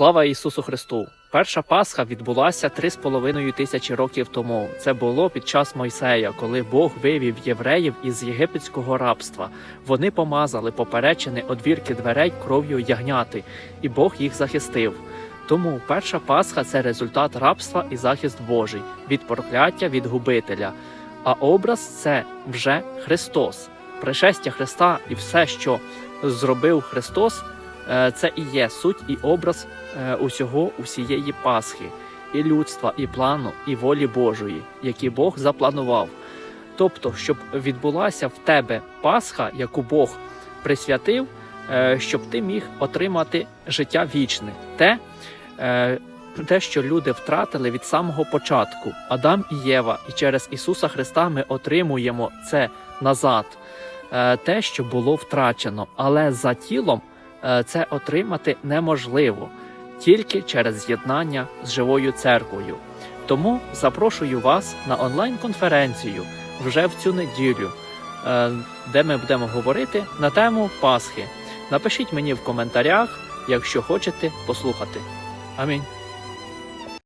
Слава Ісусу Христу! Перша Пасха відбулася три з половиною тисячі років тому. Це було під час Мойсея, коли Бог вивів євреїв із єгипетського рабства. Вони помазали поперечини одвірки дверей кров'ю ягняти, і Бог їх захистив. Тому перша Пасха це результат рабства і захист Божий від прокляття від губителя. А образ це вже Христос, пришестя Христа і все, що зробив Христос, це і є суть і образ е, усього усієї Пасхи, і людства, і плану, і волі Божої, які Бог запланував. Тобто, щоб відбулася в тебе Пасха, яку Бог присвятив, е, щоб ти міг отримати життя вічне, те, е, те, що люди втратили від самого початку, Адам і Єва, і через Ісуса Христа ми отримуємо це назад, е, те, що було втрачено, але за тілом е, це отримати неможливо тільки через з'єднання з живою церквою. Тому запрошую вас на онлайн-конференцію вже в цю неділю, е, де ми будемо говорити на тему Пасхи. Напишіть мені в коментарях, якщо хочете послухати. Амінь.